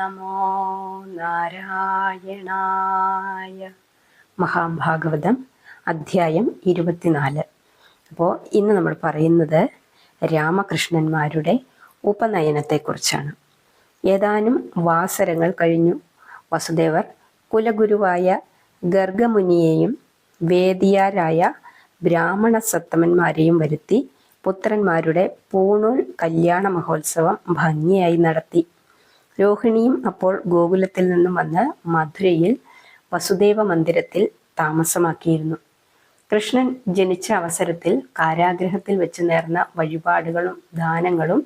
നമോ നാരായണായ. മഹാഭാഗവതം അധ്യായം ഇരുപത്തിനാല്. അപ്പോൾ ഇന്ന് നമ്മൾ പറയുന്നത് രാമകൃഷ്ണന്മാരുടെ ഉപനയനത്തെക്കുറിച്ചാണ്. ഏതാനും വാസരങ്ങൾ കഴിഞ്ഞു. വസുദേവർ കുലഗുരുവായ ഗർഗമുനിയെയും വേദിയാരായ ബ്രാഹ്മണ സത്തമന്മാരെയും വരുത്തി പുത്രന്മാരുടെ പൂണൂൽ കല്യാണ മഹോത്സവം ഭംഗിയായി നടത്തി. രോഹിണിയും അപ്പോൾ ഗോകുലത്തിൽ നിന്നും വന്ന് മധുരയിൽ വസുദേവ മന്ദിരത്തിൽ താമസമാക്കിയിരുന്നു. കൃഷ്ണൻ ജനിച്ച അവസരത്തിൽ കാരാഗ്രഹത്തിൽ വെച്ച് നേർന്ന വഴിപാടുകളും ദാനങ്ങളും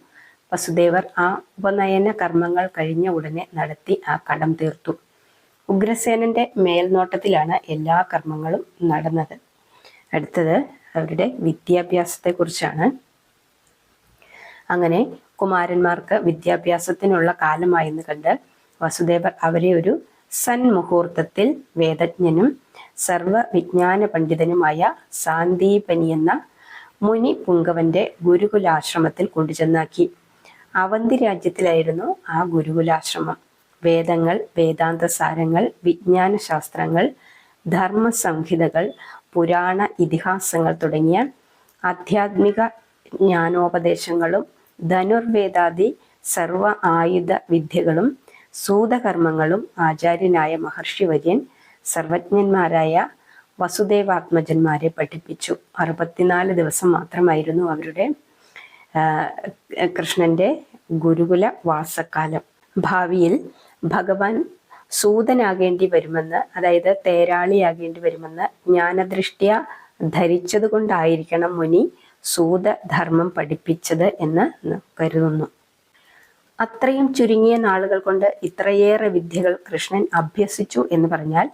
വസുദേവർ ആ ഉപനയന കർമ്മങ്ങൾ കഴിഞ്ഞ ഉടനെ നടത്തി ആ കടം തീർത്തു. ഉഗ്രസേനന്റെ മേൽനോട്ടത്തിലാണ് എല്ലാ കർമ്മങ്ങളും നടന്നത്. അടുത്തത് അവരുടെ വിദ്യാഭ്യാസത്തെക്കുറിച്ചാണ്. അങ്ങനെ കുമാരന്മാർക്ക് വിദ്യാഭ്യാസത്തിനുള്ള കാലമായെന്ന് കണ്ട് വസുദേവർ അവരെ ഒരു സന്മുഹൂർത്തത്തിൽ വേദജ്ഞനും സർവ വിജ്ഞാന പണ്ഡിതനുമായ സാന്ദീപനി എന്ന മുനി പുങ്കവന്റെ ഗുരുകുലാശ്രമത്തിൽ കൊണ്ടുചെന്നാക്കി. അവന്തി രാജ്യത്തിലായിരുന്നു ആ ഗുരുകുലാശ്രമം. വേദങ്ങൾ വേദാന്ത സാരങ്ങൾ വിജ്ഞാന ശാസ്ത്രങ്ങൾ ധർമ്മ സംഹിതകൾ പുരാണ ഇതിഹാസങ്ങൾ തുടങ്ങിയ ആധ്യാത്മിക ജ്ഞാനോപദേശങ്ങളും ധനുർവേദാദി സർവ ആയുധ വിദ്യകളും സൂതകർമ്മങ്ങളും ആചാര്യനായ മഹർഷിവര്യൻ സർവജ്ഞന്മാരായ വസുദേവാത്മജന്മാരെ പഠിപ്പിച്ചു. അറുപത്തിനാല് ദിവസം മാത്രമായിരുന്നു അവരുടെ കൃഷ്ണന്റെ ഗുരുകുല വാസക്കാലം. ഭാവിയിൽ ഭഗവാൻ സൂതനാകേണ്ടി വരുമെന്ന് അതായത് തേരാളിയാകേണ്ടി വരുമെന്ന് ജ്ഞാനദൃഷ്ടിയ ധരിച്ചത് കൊണ്ടായിരിക്കണം മുനി സൂതധർമ്മം പഠിപ്പിച്ചത് എന്ന് കരുതുന്നു. അത്രയും ചുരുങ്ങിയ നാളുകൾ കൊണ്ട് ഇത്രയേറെ വിദ്യകൾ കൃഷ്ണൻ അഭ്യസിച്ചു എന്ന് പറഞ്ഞാൽ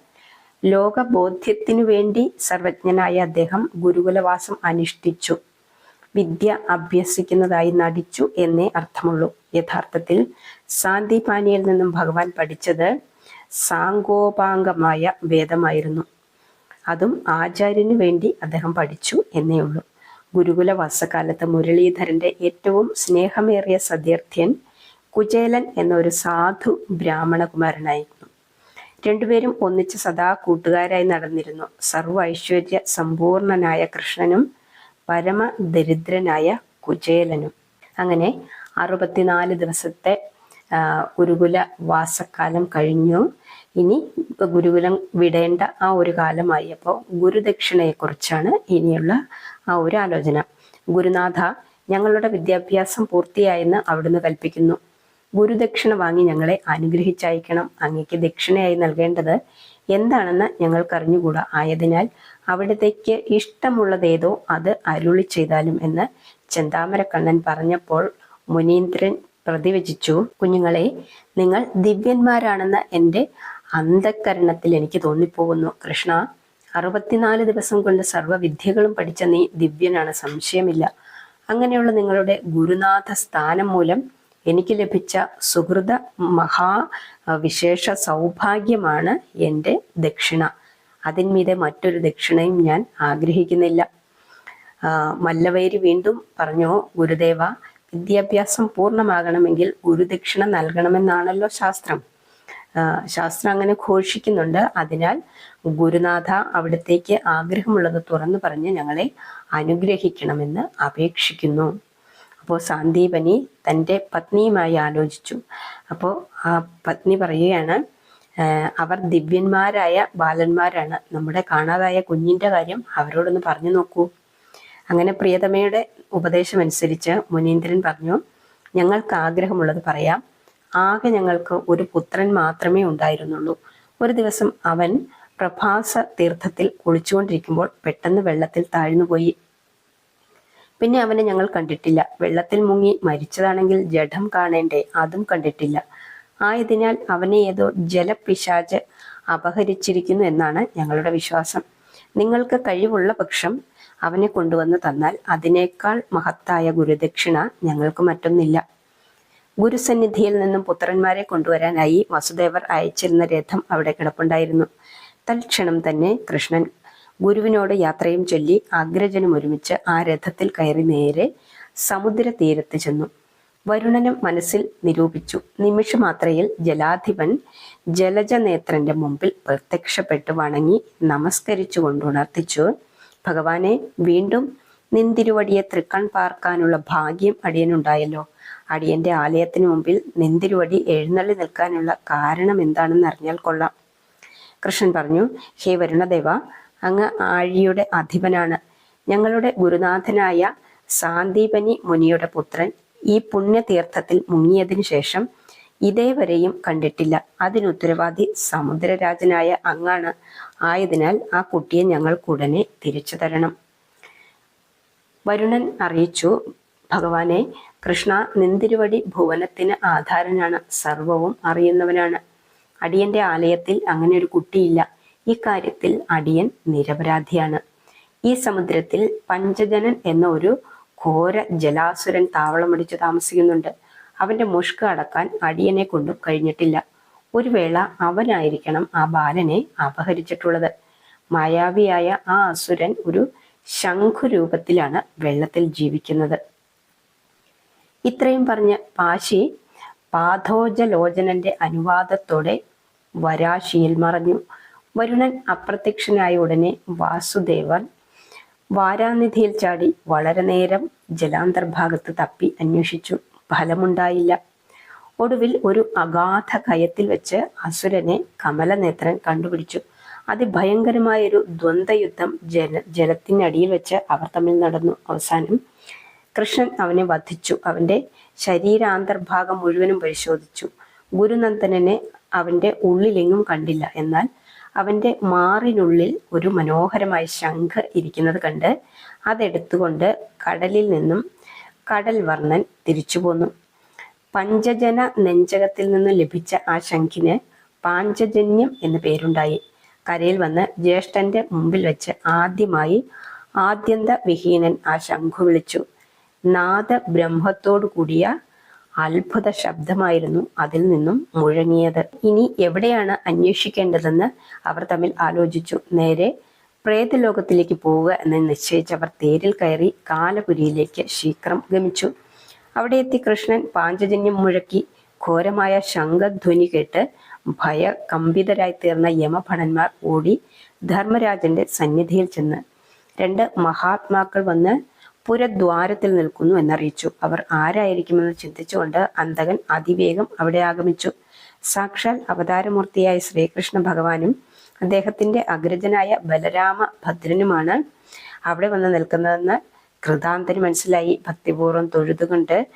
ലോകബോധ്യത്തിനു വേണ്ടി സർവജ്ഞനായ അദ്ദേഹം ഗുരുകുലവാസം അനുഷ്ഠിച്ചു. വിദ്യ അഭ്യസിക്കുന്നതായി നടിച്ചു എന്നേ അർത്ഥമുള്ളൂ. യഥാർത്ഥത്തിൽ സാന്തിപാനിയിൽ നിന്നും ഭഗവാൻ പഠിച്ചത് സാങ്കോപാംഗമായ വേദമായിരുന്നു. അതും ആചാര്യനു വേണ്ടി അദ്ദേഹം പഠിച്ചു എന്നേ ഉള്ളൂ. ഗുരുകുല വാസകാലത്ത് മുരളീധരന്റെ ഏറ്റവും സ്നേഹമേറിയ സതീർത്ഥ്യൻ കുചേലൻ എന്നൊരു സാധു ബ്രാഹ്മണകുമാരനായിരുന്നു. രണ്ടുപേരും ഒന്നിച്ച് സദാ കൂട്ടുകാരായി നടന്നിരുന്നു. സർവ ഐശ്വര്യ സമ്പൂർണനായ കൃഷ്ണനും പരമദരിദ്രനായ കുചേലനും. അങ്ങനെ അറുപത്തിനാല് ദിവസത്തെ ഗുരുകുല വാസക്കാലം കഴിഞ്ഞു. ഇനി ഗുരുകുലം വിടേണ്ട ആ ഒരു കാലമായി. അപ്പോൾ ഗുരുദക്ഷിണയെക്കുറിച്ചാണ് ഇനിയുള്ള ആ ഒരു ആലോചന. ഗുരുനാഥ ഞങ്ങളുടെ വിദ്യാഭ്യാസം പൂർത്തിയായെന്ന് അവിടുന്ന് കൽപ്പിക്കുന്നു. ഗുരുദക്ഷിണ വാങ്ങി ഞങ്ങളെ അനുഗ്രഹിച്ചയക്കണം. അങ്ങേക്ക് ദക്ഷിണയായി നൽകേണ്ടത് എന്താണെന്ന് ഞങ്ങൾക്കറിഞ്ഞുകൂടാ. ആയതിനാൽ അവിടത്തേക്ക് ഇഷ്ടമുള്ളതേതോ അത് അരുളി ചെയ്താലും എന്ന് ചെന്താമരക്കണ്ണൻ പറഞ്ഞപ്പോൾ മുനീന്ദ്രൻ പ്രതിവചിച്ചു. കുഞ്ഞുങ്ങളെ നിങ്ങൾ ദിവ്യന്മാരാണെന്ന് എന്റെ അന്ധക്കരണത്തിൽ എനിക്ക് തോന്നിപ്പോകുന്നു. കൃഷ്ണ അറുപത്തിനാല് ദിവസം കൊണ്ട് സർവവിദ്യകളും പഠിച്ച നീ ദിവ്യനാണ് സംശയമില്ല. അങ്ങനെയുള്ള നിങ്ങളുടെ ഗുരുനാഥ സ്ഥാനം മൂലം എനിക്ക് ലഭിച്ച സുഹൃത മഹാ വിശേഷ സൗഭാഗ്യമാണ് എന്റെ ദക്ഷിണ. അതിന്മീതെ മറ്റൊരു ദക്ഷിണയും ഞാൻ ആഗ്രഹിക്കുന്നില്ല. മല്ലവൈരി വീണ്ടും പറഞ്ഞു ഗുരുദേവ വിദ്യാഭ്യാസം പൂർണമാകണമെങ്കിൽ ഗുരുദക്ഷിണ നൽകണമെന്നാണല്ലോ ശാസ്ത്രം. ശാസ്ത്രം അങ്ങനെ ഘോഷിക്കുന്നുണ്ട്. അതിനാൽ ഗുരുനാഥ അവിടത്തേക്ക് ആഗ്രഹമുള്ളത് തുറന്നു പറഞ്ഞ് ഞങ്ങളെ അനുഗ്രഹിക്കണമെന്ന് അപേക്ഷിക്കുന്നു. അപ്പോൾ സാന്ദീപനി തന്റെ പത്നിയുമായി ആലോചിച്ചു. അപ്പോൾ ആ പത്നി പറയുകയാണ് അവർ ദിവ്യന്മാരായ ബാലന്മാരാണ്. നമ്മുടെ കാണാതായ കുഞ്ഞിന്റെ കാര്യം അവരോടൊന്ന് പറഞ്ഞു നോക്കൂ. അങ്ങനെ പ്രിയതമയുടെ ഉപദേശമനുസരിച്ച് മുനീന്ദ്രൻ പറഞ്ഞു ഞങ്ങൾക്ക് ആഗ്രഹമുള്ളത് പറയാം. ആകെ ഞങ്ങൾക്ക് ഒരു പുത്രൻ മാത്രമേ ഉണ്ടായിരുന്നുള്ളൂ. ഒരു ദിവസം അവൻ പ്രഭാസ തീർത്ഥത്തിൽ കുളിച്ചുകൊണ്ടിരിക്കുമ്പോൾ പെട്ടെന്ന് വെള്ളത്തിൽ താഴ്ന്നുപോയി പിന്നെ അവനെ ഞങ്ങൾ കണ്ടിട്ടില്ല. വെള്ളത്തിൽ മുങ്ങി മരിച്ചതാണെങ്കിൽ ജഡം കാണേണ്ടേ അതും കണ്ടിട്ടില്ല. ആയതിനാൽ അവനെ ഏതോ ജലപിശാച് അപഹരിച്ചിരിക്കുന്നു എന്നാണ് ഞങ്ങളുടെ വിശ്വാസം. നിങ്ങൾക്ക് കഴിവുള്ള പക്ഷം അവനെ കൊണ്ടുവന്ന് തന്നാൽ അതിനേക്കാൾ മഹത്തായ ഗുരുദക്ഷിണ ഞങ്ങൾക്ക് മറ്റൊന്നില്ല. ഗുരുസന്നിധിയിൽ നിന്നും പുത്രന്മാരെ കൊണ്ടുവരാനായി വസുദേവർ അയച്ചിരുന്ന രഥം അവിടെ കിടപ്പുണ്ടായിരുന്നു. തൽക്ഷണം തന്നെ കൃഷ്ണൻ ഗുരുവിനോട് യാത്രയും ചൊല്ലി അഗ്രജനും ഒരുമിച്ച് ആ രഥത്തിൽ കയറി നേരെ സമുദ്ര തീരത്ത് ചെന്നു. വരുണനും മനസ്സിൽ നിരൂപിച്ചു. നിമിഷമാത്രയിൽ ജലാധിപൻ ജലജനേത്രന്റെ മുമ്പിൽ പ്രത്യക്ഷപ്പെട്ട് വണങ്ങി നമസ്കരിച്ചുകൊണ്ട് ഉണർത്തിച്ചു. ഭഗവാനെ വീണ്ടും നിന്തിരുവടിയെ തൃക്കൺ പാർക്കാനുള്ള ഭാഗ്യം അടിയനുണ്ടായല്ലോ. അടിയന്റെ ആലയത്തിന് മുമ്പിൽ നെന്തിരുവടി എഴുന്നള്ളി നിൽക്കാനുള്ള കാരണം എന്താണെന്ന് അറിഞ്ഞാൽ കൊള്ളാം. കൃഷ്ണൻ പറഞ്ഞു ഹേ വരുണദേവ അങ്ങ് ആഴിയുടെ അധിപനാണ്. ഞങ്ങളുടെ ഗുരുനാഥനായ സാന്ദീപനി മുനിയുടെ പുത്രൻ ഈ പുണ്യതീർത്ഥത്തിൽ മുങ്ങിയതിനു ശേഷം ഇതേവരെയും കണ്ടിട്ടില്ല. അതിനുത്തരവാദി സമുദ്രരാജനായ അങ്ങാണ്. ആയതിനാൽ ആ കുട്ടിയെ ഞങ്ങൾക്കുടനെ തിരിച്ചു തരണം. വരുണൻ അറിയിച്ചു ഭഗവാനെ കൃഷ്ണ നിന്തിരുവടി ഭുവനത്തിന് ആധാരനാണ്. സർവവും അറിയുന്നവനാണ്. അടിയന്റെ ആലയത്തിൽ അങ്ങനെ ഒരു കുട്ടിയില്ല. ഈ കാര്യത്തിൽ അടിയൻ നിരപരാധിയാണ്. ഈ സമുദ്രത്തിൽ പഞ്ചജനൻ എന്ന ഒരു ഘോര ജലാസുരൻ താവളമടിച്ചു താമസിക്കുന്നുണ്ട്. അവന്റെ മുഷ്ക അടക്കാൻ അടിയനെ കൊണ്ടും കഴിഞ്ഞിട്ടില്ല. ഒരു വേള അവനായിരിക്കണം ആ ബാലനെ അപഹരിച്ചിട്ടുള്ളത്. മായാവിയായ ആ അസുരൻ ഒരു ശംഖുരൂപത്തിലാണ് വെള്ളത്തിൽ ജീവിക്കുന്നത്. ഇത്രയും പറഞ്ഞ പാശി പാഥോജലോചനന്റെ അനുവാദത്തോടെ വരാശിയിൽ മറഞ്ഞു. വരുണൻ അപ്രത്യക്ഷനായ ഉടനെ വാസുദേവൻ വാരാനിധിയിൽ ചാടി വളരെ നേരം ജലാന്തർഭാഗത്ത് തപ്പി അന്വേഷിച്ചു. ഫലമുണ്ടായില്ല. ഒടുവിൽ ഒരു അഗാധ കയത്തിൽ വെച്ച് അസുരനെ കമലനേത്രൻ കണ്ടുപിടിച്ചു. അതിഭയങ്കരമായൊരു ദ്വന്ദ്വയുദ്ധം ജല ജലത്തിനടിയിൽ വെച്ച് അവർ തമ്മിൽ നടന്നു. അവസാനം കൃഷ്ണൻ അവനെ വധിച്ചു. അവന്റെ ശരീരാന്തർഭാഗം മുഴുവനും പരിശോധിച്ചു. ഗുരുനന്ദനെ അവന്റെ ഉള്ളിലെങ്ങും കണ്ടില്ല. എന്നാൽ അവന്റെ മാറിനുള്ളിൽ ഒരു മനോഹരമായ ശംഖ് ഇരിക്കുന്നത് കണ്ട് അതെടുത്തുകൊണ്ട് കടലിൽ നിന്നും കടൽ വർണൻ തിരിച്ചു പോന്നു. പഞ്ചജന നെഞ്ചകത്തിൽ നിന്ന് ലഭിച്ച ആ ശംഖിന് പാഞ്ചജന്യം എന്ന പേരുണ്ടായി. കരയിൽ വന്ന് ജ്യേഷ്ഠന്റെ മുമ്പിൽ വെച്ച് ആദ്യമായി ആദ്യന്ത വിഹീനൻ ആ ശംഖു വിളിച്ചു. നാദ കൂടിയ അത്ഭുത ശബ്ദമായിരുന്നു അതിൽ നിന്നും മുഴങ്ങിയത്. ഇനി എവിടെയാണ് അന്വേഷിക്കേണ്ടതെന്ന് അവർ തമ്മിൽ ആലോചിച്ചു. നേരെ പ്രേതലോകത്തിലേക്ക് പോവുക എന്ന് നിശ്ചയിച്ചവർ തേരിൽ കയറി കാലപുരിയിലേക്ക് ശീഘ്രം ഗമിച്ചു. അവിടെ എത്തി കൃഷ്ണൻ പാഞ്ചജന്യം മുഴക്കി ഘോരമായ ശംഖധ്വനി കേട്ട് ഭയ കമ്പിതരായി തീർന്ന യമഭടന്മാർ ഓടി ധർമ്മരാജന്റെ സന്നിധിയിൽ ചെന്ന് രണ്ട് മഹാത്മാക്കൾ വന്ന് പുരദ്വാരത്തിൽ നിൽക്കുന്നു എന്നറിയിച്ചു. അവർ ആരായിരിക്കുമെന്ന് ചിന്തിച്ചുകൊണ്ട് അന്തകൻ അതിവേഗം അവിടെ ആഗമിച്ചു. സാക്ഷാൽ അവതാരമൂർത്തിയായ ശ്രീകൃഷ്ണ ഭഗവാനും അദ്ദേഹത്തിന്റെ അഗ്രജനായ ബലരാമ ഭദ്രനുമാണ് അവിടെ വന്ന് നിൽക്കുന്നതെന്ന് കൃതാന്തന് മനസ്സിലായി. ഭക്തിപൂർവം തൊഴുതുകൊണ്ട്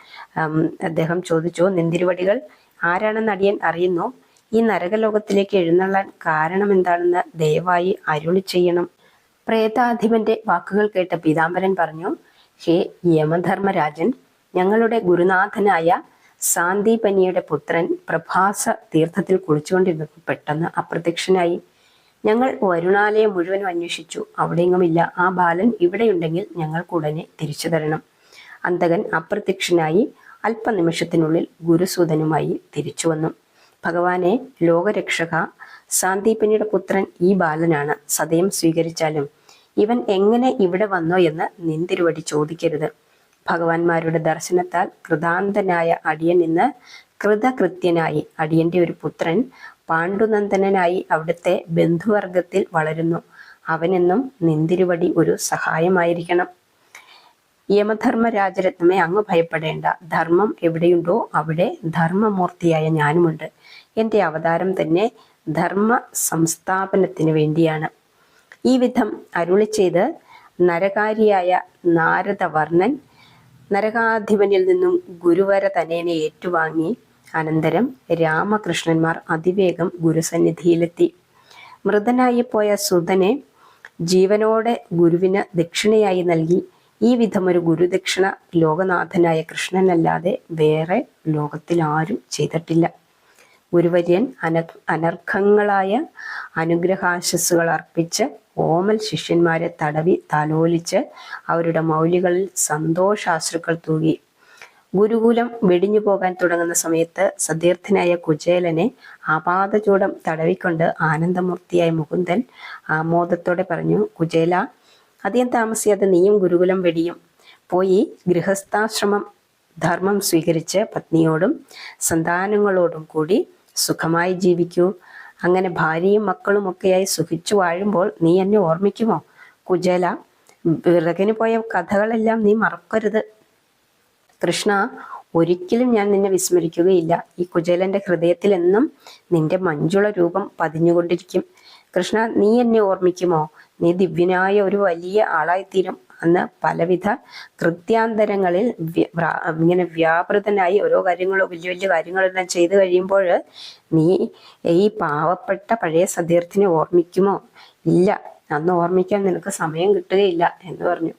അദ്ദേഹം ചോദിച്ചു നിന്തിരുവടികൾ ആരാണെന്ന് അടിയൻ അറിയുന്നു? ഈ നരകലോകത്തിലേക്ക് എഴുന്നള്ളാൻ കാരണം എന്താണെന്ന് ദയവായി അരുളി ചെയ്യണം. പ്രേതാധിപന്റെ വാക്കുകൾ കേട്ട പീതാംബരൻ പറഞ്ഞു ഹേ യമധർമ്മരാജൻ ഞങ്ങളുടെ ഗുരുനാഥനായ സാന്ദീപനിയുടെ പുത്രൻ പ്രഭാസ തീർത്ഥത്തിൽ കുളിച്ചുകൊണ്ടിരുന്നപ്പോൾ പെട്ടെന്ന് അപ്രത്യക്ഷനായി. ഞങ്ങൾ വരുണാലയം മുഴുവനും അന്വേഷിച്ചു. അവിടെയെങ്ങുമില്ല. ആ ബാലൻ ഇവിടെയുണ്ടെങ്കിൽ ഞങ്ങൾക്ക് ഉടനെ തിരിച്ചു തരണം. അന്തകൻ അപ്രത്യക്ഷനായി അല്പനിമിഷത്തിനുള്ളിൽ ഗുരുസൂതനുമായി തിരിച്ചു വന്നു. ഭഗവാനെ ലോകരക്ഷക സാന്ദീപനിയുടെ പുത്രൻ ഈ ബാലനാണ്. സതയം സ്വീകരിച്ചാലും ഇവൻ എങ്ങനെ ഇവിടെ വന്നോ എന്ന് നിന്തിരുവടി ചോദിക്കരുത്. ഭഗവാന്മാരുടെ ദർശനത്താൽ കൃതാന്തനായ അടിയൻ ഇന്ന് കൃതകൃത്യനായി. അടിയന്റെ ഒരു പുത്രൻ പാണ്ഡുനന്ദനായി അവിടുത്തെ ബന്ധുവർഗത്തിൽ വളരുന്നു. അവനെന്നും നിന്തിരുവടി ഒരു സഹായമായിരിക്കണം. യമധർമ്മ രാജരത്നമേ അങ്ങ് ഭയപ്പെടേണ്ട. ധർമ്മം എവിടെയുണ്ടോ അവിടെ ധർമ്മമൂർത്തിയായ ഞാനുമുണ്ട്. എന്റെ അവതാരം തന്നെ ധർമ്മ സംസ്ഥാപനത്തിന് വേണ്ടിയാണ്. ഈ വിധം അരുളി ചെയ്ത് നരകാരിയായ നാരദവർണൻ നരകാധിപനിൽ നിന്നും ഗുരുവര തനേനെ ഏറ്റുവാങ്ങി അനന്തരം രാമകൃഷ്ണന്മാർ അതിവേഗം ഗുരുസന്നിധിയിലെത്തി. മൃതനായി പോയ സുതനെ ജീവനോടെ ഗുരുവിന് ദക്ഷിണയായി നൽകി. ഈ വിധമൊരു ഗുരുദക്ഷിണ ലോകനാഥനായ കൃഷ്ണനല്ലാതെ വേറെ ലോകത്തിൽ ആരും ചെയ്തിട്ടില്ല. ഗുരുവര്യൻ അന അനർഘങ്ങളായ അനുഗ്രഹാശസ്സുകൾ അർപ്പിച്ച് ഓമൽ ശിഷ്യന്മാരെ തടവി തലോലിച്ച് അവരുടെ മൗലികളിൽ സന്തോഷാശ്രുക്കൾ തൂകി. ഗുരുകുലം വെടിഞ്ഞു പോകാൻ തുടങ്ങുന്ന സമയത്ത് സതീർത്ഥനായ കുചേലനെ ആപാദചൂടം തടവിക്കൊണ്ട് ആനന്ദമൂർത്തിയായ മുകുന്ദൻ ആമോദത്തോടെ പറഞ്ഞു കുചേല അധികം താമസിയാതെ നീയും ഗുരുകുലം വെടിയും. പോയി ഗൃഹസ്ഥാശ്രമം ധർമ്മം സ്വീകരിച്ച് പത്നിയോടും സന്താനങ്ങളോടും കൂടി സുഖമായി ജീവിക്കൂ. അങ്ങനെ ഭാര്യയും മക്കളും ഒക്കെയായി സുഖിച്ചു വാഴുമ്പോൾ നീ എന്നെ ഓർമ്മിക്കുമോ? കുജല വിറകിന് പോയ കഥകളെല്ലാം നീ മറക്കരുത്. കൃഷ്ണ ഒരിക്കലും ഞാൻ നിന്നെ വിസ്മരിക്കുകയില്ല. ഈ കുജലന്റെ ഹൃദയത്തിൽ എന്നും നിന്റെ മഞ്ജുള രൂപം പതിഞ്ഞുകൊണ്ടിരിക്കും. കൃഷ്ണ നീ എന്നെ ഓർമ്മിക്കുമോ? നീ ദിവ്യനായ ഒരു വലിയ ആളായിത്തീരും. അന്ന് പലവിധ കൃത്യാന്തരങ്ങളിൽ ഇങ്ങനെ വ്യാപൃതനായി ഓരോ കാര്യങ്ങളും വലിയ വലിയ കാര്യങ്ങളെല്ലാം ചെയ്തു കഴിയുമ്പോൾ നീ ഈ പാവപ്പെട്ട പഴയ സതീർത്ഥിനെ ഓർമ്മിക്കുമോ? ഇല്ല. അന്ന് ഓർമ്മിക്കാൻ നിനക്ക് സമയം കിട്ടുകയില്ല എന്ന് പറഞ്ഞു.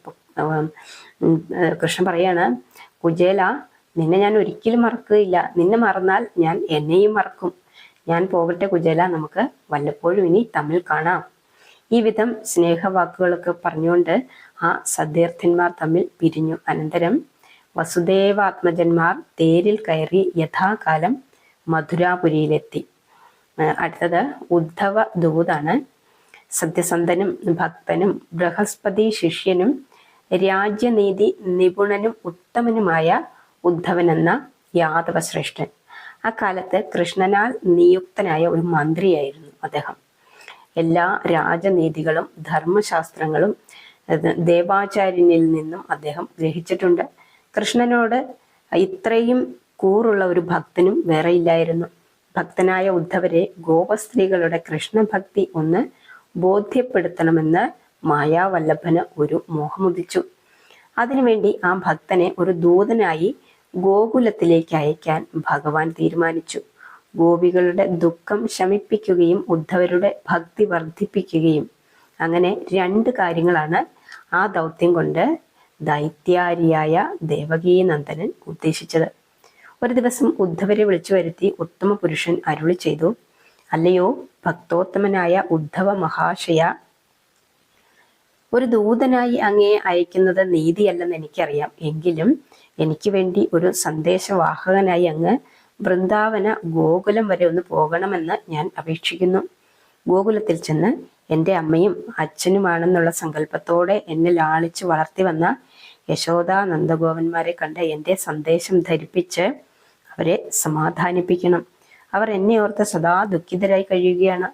കൃഷ്ണൻ പറയാണ് കുജേല നിന്നെ ഞാൻ ഒരിക്കലും മറക്കുകയില്ല. നിന്നെ മറന്നാൽ ഞാൻ എന്നെയും മറക്കും. ഞാൻ പോകട്ടെ കുജേല നമുക്ക് വല്ലപ്പോഴും ഇനി തമ്മിൽ കാണാം. ഈ വിധം സ്നേഹവാക്കുകളൊക്കെ പറഞ്ഞുകൊണ്ട് ആ സദ്യർത്ഥന്മാർ തമ്മിൽ പിരിഞ്ഞു. അനന്തരം വസുദേവാത്മജന്മാർ തേരിൽ കയറി യഥാകാലം മധുരാപുരിയിലെത്തി. അടുത്തത് ഉദ്ധവ ദൂതാണ് സത്യസന്ധനും ഭക്തനും ബൃഹസ്പതി ശിഷ്യനും രാജ്യനീതി നിപുണനും ഉത്തമനുമായ ഉദ്ധവൻ എന്ന യാദവ ശ്രേഷ്ഠൻ അക്കാലത്ത് കൃഷ്ണനാൽ നിയുക്തനായ ഒരു മന്ത്രിയായിരുന്നു അദ്ദേഹം. എല്ലാ രാജനീതികളും ധർമ്മശാസ്ത്രങ്ങളും ദേവാചാര്യനിൽ നിന്നും അദ്ദേഹം ഗ്രഹിച്ചിട്ടുണ്ട്. കൃഷ്ണനോട് ഇത്രയും കൂറുള്ള ഒരു ഭക്തനും വേറെ ഇല്ലായിരുന്നു. ഭക്തനായ ഉദ്ധവരെ ഗോപസ്ത്രീകളുടെ കൃഷ്ണഭക്തി ഒന്ന് ബോധ്യപ്പെടുത്തണമെന്ന് മായാവല്ലഭന് ഒരു മോഹമുദിച്ചു. അതിനുവേണ്ടി ആ ഭക്തനെ ഒരു ദൂതനായി ഗോകുലത്തിലേക്ക് അയക്കാൻ ഭഗവാൻ തീരുമാനിച്ചു. ഗോപികളുടെ ദുഃഖം ശമിപ്പിക്കുകയും ഉദ്ധവരുടെ ഭക്തി വർദ്ധിപ്പിക്കുകയും അങ്ങനെ രണ്ട് കാര്യങ്ങളാണ് ആ ദൗത്യം കൊണ്ട് ദൈത്യാരിയായ ദേവകീനന്ദനൻ ഉദ്ദേശിച്ചത്. ഒരു ദിവസം ഉദ്ധവരെ വിളിച്ചു വരുത്തി ഉത്തമ പുരുഷൻ അരുളി ചെയ്തു അല്ലയോ ഭക്തോത്തമനായ ഉദ്ധവ മഹാശയ ഒരു ദൂതനായി അങ്ങേ അയക്കുന്നത് നീതിയല്ലെന്ന് എനിക്കറിയാം. എങ്കിലും എനിക്ക് വേണ്ടി ഒരു സന്ദേശവാഹകനായി അങ്ങ് വൃന്ദാവന ഗോകുലം വരെ ഒന്ന് പോകണമെന്ന് ഞാൻ അപേക്ഷിക്കുന്നു. ഗോകുലത്തിൽ ചെന്ന് എന്റെ അമ്മയും അച്ഛനുമാണെന്നുള്ള സങ്കല്പത്തോടെ എന്നെ ലാളിച്ച് വളർത്തി വന്ന യശോദ നന്ദഗോപന്മാരെ കണ്ട് എന്റെ സന്ദേശം ധരിപ്പിച്ച് അവരെ സമാധാനിപ്പിക്കണം. അവർ എന്നെ ഓർത്ത് സദാ ദുഃഖിതരായി കഴിയുകയാണ്.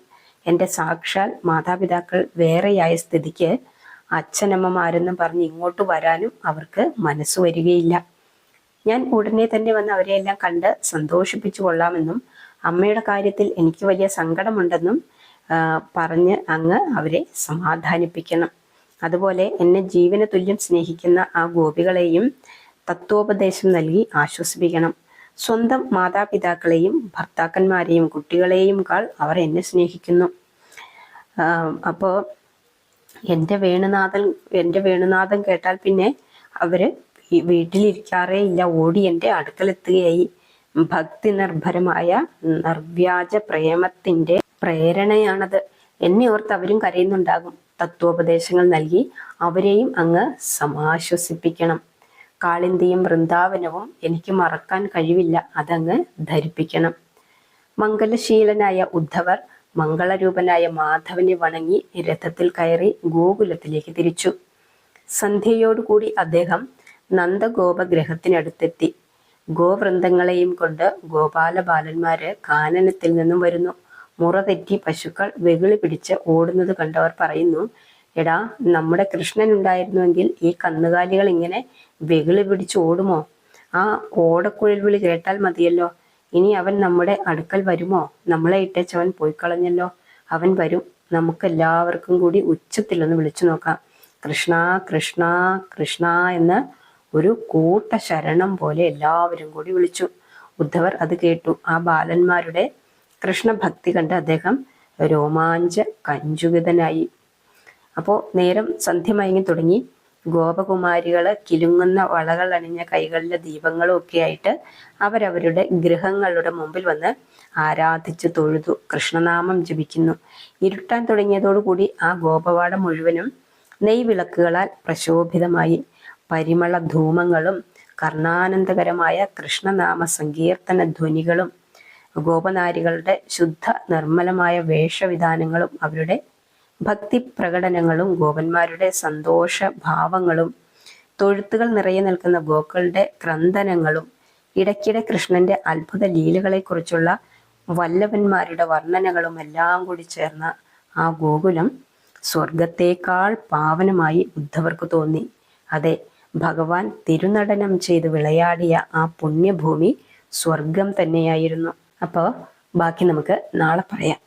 എന്റെ സാക്ഷാൽ മാതാപിതാക്കൾ വേറെയായ സ്ഥിതിക്ക് അച്ഛനമ്മമാരെന്നും പറഞ്ഞ് ഇങ്ങോട്ട് വരാനും അവർക്ക് മനസ്സ് വരികയില്ല. ഞാൻ ഉടനെ തന്നെ വന്ന് അവരെയെല്ലാം കണ്ട് സന്തോഷിപ്പിച്ചു കൊള്ളാമെന്നും അമ്മയുടെ കാര്യത്തിൽ എനിക്ക് വലിയ സങ്കടമുണ്ടെന്നും പറഞ്ഞ് അങ്ങ് അവരെ സമാധാനിപ്പിക്കണം. അതുപോലെ എന്നെ ജീവന തുല്യം സ്നേഹിക്കുന്ന ആ ഗോപികളെയും തത്വോപദേശം നൽകി ആശ്വസിപ്പിക്കണം. സ്വന്തം മാതാപിതാക്കളെയും ഭർത്താക്കന്മാരെയും കുട്ടികളെയും കാൾ അവർ എന്നെ സ്നേഹിക്കുന്നു. അപ്പോൾ എന്റെ വേണുനാഥൻ എന്റെ വേണുനാഥൻ കേട്ടാൽ പിന്നെ അവർ വീട്ടിലിരിക്കാറേ ഇല്ല ഓടി എന്റെ അടുക്കലെത്തുകയായി. ഭക്തി നിർഭരമായ നിർവ്യാജ പ്രേമത്തിന്റെ പ്രേരണയാണത്. എന്നെ ഓർത്ത് അവരും കരയുന്നുണ്ടാകും. തത്വോപദേശങ്ങൾ നൽകി അവരെയും അങ്ങ് സമാശ്വസിപ്പിക്കണം. കാളിന്തിയും വൃന്ദാവനവും എനിക്ക് മറക്കാൻ കഴിവില്ല. അതങ്ങ് ധരിപ്പിക്കണം. മംഗലശീലനായ ഉദ്ധവർ മംഗളരൂപനായ മാധവനെ വണങ്ങി രഥത്തിൽ കയറി ഗോകുലത്തിലേക്ക് തിരിച്ചു. സന്ധ്യയോടുകൂടി അദ്ദേഹം നന്ദഗോപഗ്രഹത്തിനടുത്തെത്തി. ഗോവൃന്ദങ്ങളെയും കൊണ്ട് ഗോപാലബാലന്മാര് കാനനത്തിൽ നിന്നും വരുന്നു. മുറ തെറ്റി പശുക്കൾ വെകിളി പിടിച്ച് ഓടുന്നത് കണ്ടവർ പറയുന്നു എടാ നമ്മുടെ കൃഷ്ണൻ ഉണ്ടായിരുന്നുവെങ്കിൽ ഈ കന്നുകാലികൾ ഇങ്ങനെ വെകിളി പിടിച്ച് ഓടുമോ? ആ ഓടക്കുഴൽ വിളി കേട്ടാൽ മതിയല്ലോ. ഇനി അവൻ നമ്മുടെ അടുക്കൽ വരുമോ? നമ്മളെ ഇട്ടേച്ചവൻ പോയി കളഞ്ഞല്ലോ അവൻ വരും. നമുക്കെല്ലാവർക്കും കൂടി ഉച്ചത്തിലൊന്ന് വിളിച്ചു നോക്കാം. കൃഷ്ണ കൃഷ്ണ കൃഷ്ണ എന്ന് ഒരു കൂട്ട ശരണം പോലെ എല്ലാവരും കൂടി വിളിച്ചു. ഉദ്ധവർ അത് കേട്ടു. ആ ബാലന്മാരുടെ കൃഷ്ണഭക്തി കണ്ട് അദ്ദേഹം രോമാഞ്ച കഞ്ചുകിതനായി. അപ്പോൾ നേരം സന്ധ്യ മയങ്ങി തുടങ്ങി. ഗോപകുമാരികൾ കിലുങ്ങുന്ന വളകൾ അണിഞ്ഞ കൈകളിലെ ദീപങ്ങളും ഒക്കെ ആയിട്ട് അവരവരുടെ ഗൃഹങ്ങളുടെ മുമ്പിൽ വന്ന് ആരാധിച്ചു തൊഴുതു. കൃഷ്ണനാമം ജപിക്കുന്നു. ഇരുട്ടാൻ തുടങ്ങിയതോടുകൂടി ആ ഗോപവാടം മുഴുവനും നെയ്വിളക്കുകളാൽ പ്രശോഭിതമായി. പരിമള ധൂമങ്ങളും കർണാനന്ദകരമായ കൃഷ്ണനാമ സങ്കീർത്തന ധ്വനികളും ഗോപനാരികളുടെ ശുദ്ധ നിർമ്മലമായ വേഷവിധാനങ്ങളും അവരുടെ ഭക്തി പ്രകടനങ്ങളും ഗോപന്മാരുടെ സന്തോഷ ഭാവങ്ങളും തൊഴുത്തുകൾ നിറയെ നിൽക്കുന്ന ഗോക്കളുടെ ക്രന്ദനങ്ങളും ഇടയ്ക്കിടെ കൃഷ്ണന്റെ അത്ഭുത ലീലകളെക്കുറിച്ചുള്ള വല്ലവന്മാരുടെ വർണനകളും എല്ലാം കൂടി ചേർന്ന ആ ഗോകുലം സ്വർഗത്തേക്കാൾ പാവനമായി ബുദ്ധവർക്ക് തോന്നി. അതെ ഭഗവാൻ തിരുനടനം ചെയ്ത് വിളയാടിയ ആ പുണ്യഭൂമി സ്വർഗം തന്നെയായിരുന്നു. അപ്പോൾ ബാക്കി നമുക്ക് നാളെ പറയാം.